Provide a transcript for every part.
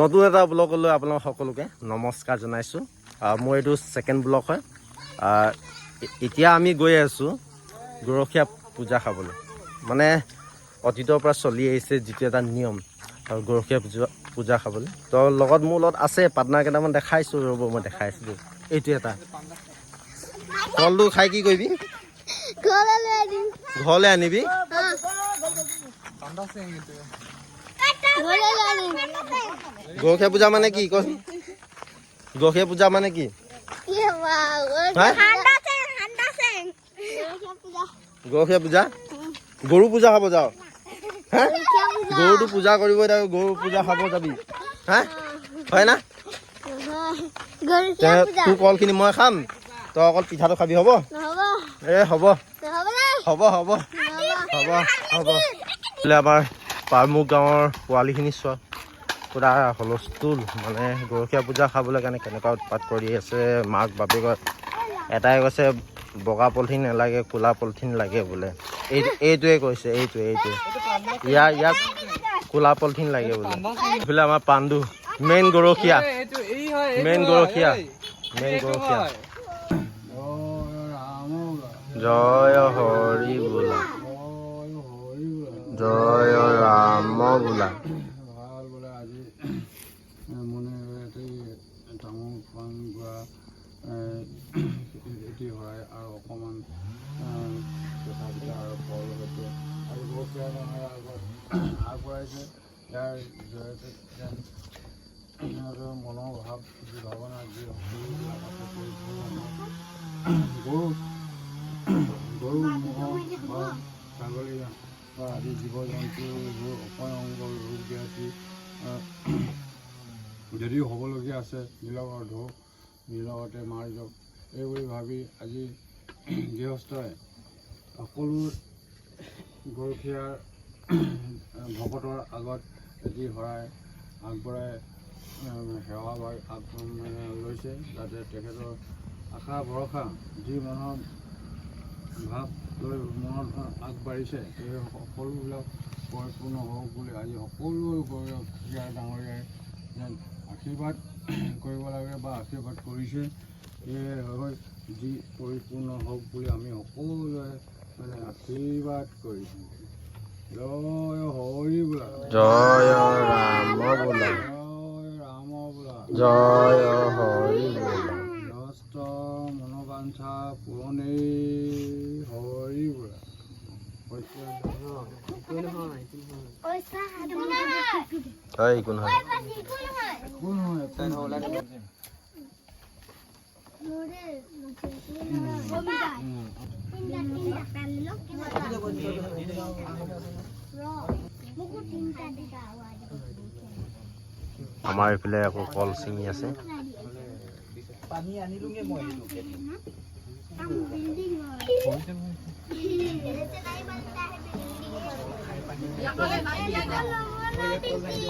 নতুন এটা ব্লগলৈ আপোনালোক সকলোকে নমস্কাৰ জনাইছোঁ। মোৰ এইটো ছেকেণ্ড ব্লগ হয়। এতিয়া আমি গৈ আছোঁ গৰখীয়া পূজা খাবলৈ। মানে অতীতৰ পৰা চলি আহিছে যিটো এটা নিয়ম আৰু গৰখীয়া পূজা পূজা খাবলৈ। তো লগত মোৰ লগত আছে পাৰ্টনাৰ কেইটামান দেখাইছোঁ ৰ'ব মই দেখাইছোঁ দেই। এইটো এটা। কলটো খাই কি কৰিবি? ঘৰলৈ আনিবি? গৰখীয়া পূজা মানে কি? কচোন গৰখীয়া পূজা মানে কি। গৰখীয়া পূজা। গৰু পূজা খাব যাওঁ। হা। গৰুটো পূজা কৰিব এতিয়া গৰু পূজা খাব যাবি। হা? হয় না। তোৰ কলখিনি মই খাম। তই অকল পিঠাটো খাবি হ'ব? নহ'ব। এ হ'ব। নহ'ব নে? হ'ব হ'ব। হ'ব হ'ব। বোলে আমাৰ পাৰমুখ গাঁৱৰ পোৱালিখিনি চোৱা। পূৰা হুলস্থুল মানে গৰখীয়া পূজা খাবলৈ কাৰণে কেনেকুৱা উৎপাত কৰি আছে মাক বাপেকৰ এটাই কৈছে বগা পলিথিন নালাগে ক'লা পলিথিন লাগে বোলে। এই এইটোৱে কৈছে এইটোৱে এইটোৱে। ইয়াৰ ইয়াক ক'লা পলিথিন লাগে বোলে। এইফালে আমাৰ পাণ্ডু মেইন গৰখীয়া। মেইন গৰখীয়া মেইন গৰখীয়া। জয় হৰি বোলা। জয় ভালো বোলে আজি মনে এটি তামোল পাণ গোৱা এটি হয় আৰু অকণমান পিঠা আৰু ফল হয়তো। আৰু বৰপীয়া ডাঙৰ আগত আগবঢ়াইছে, ইয়াৰ জৰিয়তে যেন সিহঁতৰ মনৰ ভাৱ যি ভাৱনা, যি গৰু গৰু ম'হ বা ছাগলী বা আদি জীৱ জন্তুবোৰ অপয়ংগ ৰোগ ব্যাধি যদিও হ'বলগীয়া আছে নীলকৰ ঢৌ নীলকতে মাৰ যাওক এইবুলি ভাবি আজি গৃহস্থই সকলো গৰখীয়াৰ ভকতৰ আগত এটি শৰাই আগবঢ়াই সেৱা আগ লৈছে যাতে তেখেতৰ আশা ভৰসা যি মনৰ ভাৱ লৈ মনত আগবাঢ়িছে। সেই সকলোবিলাক পৰিপূৰ্ণ হওক বুলি আজি সকলো গৰীয়া ডাঙৰীয়াই যেন আশীৰ্বাদ কৰিব লাগে বা আশীৰ্বাদ কৰিছে। সেয়ে হয় যি পৰিপূৰ্ণ হওক বুলি আমি সকলোৱে মানে আশীৰ্বাদ কৰিছোঁ। জয় হৰি বোলা। জয় ৰাম বোলা। জয় ৰাম বোলা। জয় হৰি বোলা। সমস্ত মনোবাঞ্ছা পূৰণেই। হরি বলা হয়? আমাৰ এইফালে আকৌ কল চিঙি আছে। পানী আনিলোগে মই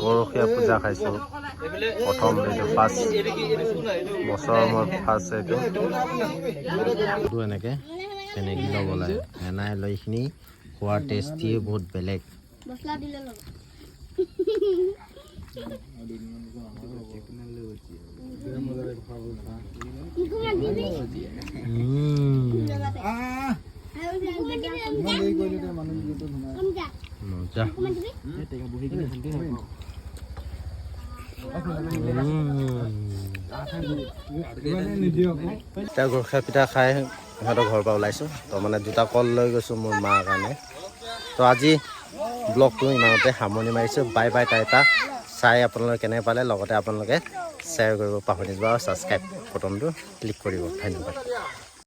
গৰখীয়া পূজা খাইছোঁ প্ৰথম এইটো ফাৰ্ষ্ট বছৰৰ মূৰত ফাৰ্ষ্ট এইটো এইটো এনেকৈ তেনেকৈ ল'ব লাগে এনাই লৈ এইখিনি খোৱাৰ টেষ্টিয়ে বহুত বেলেগ মছলা দিলে এতিয়া গৰখীয়া পিঠা খাই সিহঁতৰ ঘৰৰ পৰা ওলাইছোঁ। তো মানে দুটা কল লৈ গৈছোঁ মোৰ মাৰ কাৰণে। তো আজি ব্লগটো ইমানতে সামৰণি মাৰিছোঁ। Bye bye টাইটা। চাই আপোনালোকে কেনে পালে, লগতে আপোনালোকে শ্বেয়াৰ কৰিব পাহৰি নাযাব আৰু ছাবস্ক্ৰাইব বটনটো ক্লিক কৰিব। ধন্যবাদ।